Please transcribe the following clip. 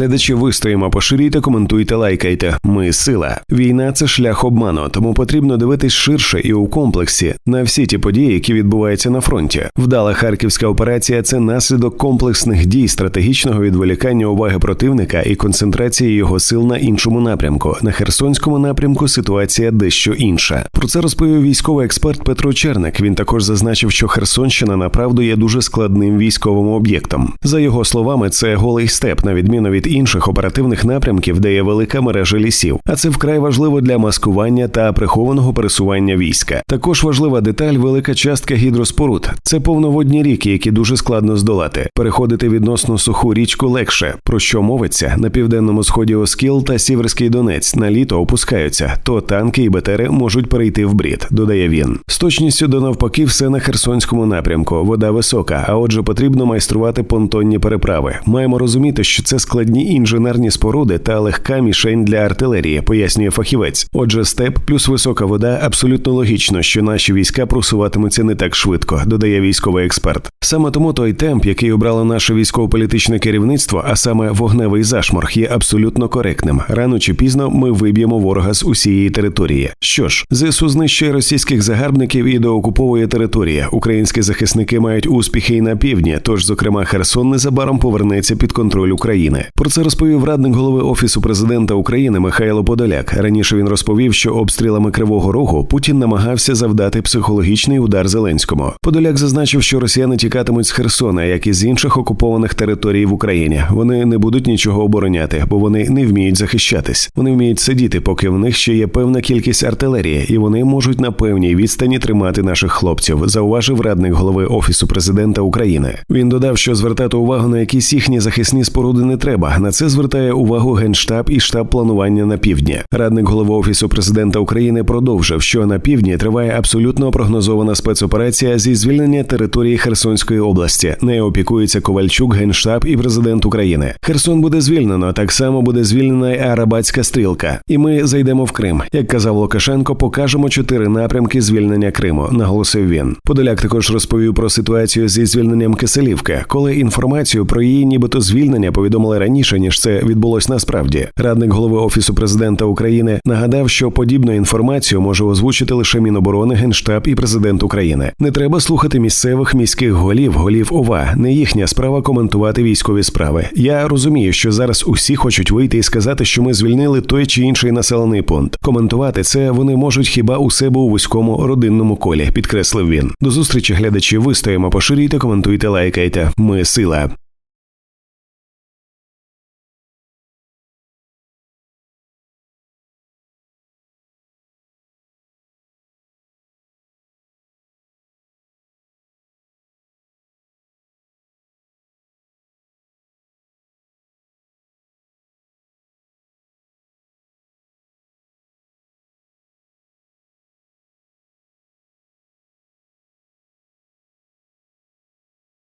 глядачі, вистоїмо, поширюйте, коментуйте, лайкайте. Ми сила. Війна це шлях обману, тому потрібно дивитись ширше і у комплексі на всі ті події, які відбуваються на фронті. Вдала харківська операція це наслідок комплексних дій стратегічного відволікання уваги противника і концентрації його сил на іншому напрямку. На Херсонському напрямку ситуація дещо інша. Про це розповів військовий експерт Петро Черник. Він також зазначив, що Херсонщина направду є дуже складним військовим об'єктом. За його словами, це голий степ, на відміну від інших оперативних напрямків, де є велика мережа лісів. А це вкрай важливо для маскування та прихованого пересування війська. Також важлива деталь велика частка гідроспоруд. Це повноводні ріки, які дуже складно здолати. Переходити відносно суху річку легше. Про що мовиться на південному сході Оскіл та Сіверський Донець на літо опускаються, то танки і БТРи можуть перейти в брід, додає він. З точністю до навпаки, все на Херсонському напрямку. Вода висока, а отже, потрібно майструвати понтонні переправи. Маємо розуміти, що це складні інженерні споруди та легка мішень для артилерії, пояснює фахівець. Отже, степ плюс висока вода абсолютно логічно, що наші війська просуватимуться не так швидко, додає військовий експерт. Саме тому той темп, який обрало наше військово-політичне керівництво, а саме вогневий зашморг, є абсолютно коректним. Рано чи пізно ми виб'ємо ворога з усієї території. Що ж, ЗСУ знищує російських загарбників і доокуповує території. Українські захисники мають успіхи і на півдні. Тож, зокрема, Херсон незабаром повернеться під контроль України. Про це розповів радник голови офісу президента України Михайло Подоляк. Раніше він розповів, що обстрілами Кривого Рогу Путін намагався завдати психологічний удар Зеленському. Подоляк зазначив, що росіяни тікатимуть з Херсона, як і з інших окупованих територій в Україні. Вони не будуть нічого обороняти, бо вони не вміють захищатись. Вони вміють сидіти, поки в них ще є певна кількість артилерії, і вони можуть на певній відстані тримати наших хлопців. Зауважив радник голови офісу президента України. Він додав, що звертати увагу на якісь їхні захисні споруди не треба. На це звертає увагу генштаб і штаб планування на півдні. Радник голови офісу президента України продовжив, що на півдні триває абсолютно прогнозована спецоперація зі звільнення території Херсонської області. Нею опікується Ковальчук, генштаб і президент України. Херсон буде звільнено. Так само буде звільнена й Арабатська стрілка. І ми зайдемо в Крим. Як казав Лукашенко, покажемо чотири напрямки звільнення Криму. Наголосив він. Подоляк також розповів про ситуацію зі звільненням Киселівки, коли інформацію про її, нібито звільнення, повідомили раніше ніж це відбулось насправді. Радник голови офісу президента України нагадав, що подібну інформацію може озвучити лише Міноборони, генштаб і президент України. Не треба слухати місцевих міських голів, голів ОВА. Не їхня справа коментувати військові справи. Я розумію, що зараз усі хочуть вийти і сказати, що ми звільнили той чи інший населений пункт. Коментувати це вони можуть хіба у себе у вузькому родинному колі, підкреслив він. До зустрічі глядачі. Вистоїмо, поширюйте, коментуйте, лайкайте. Ми сила.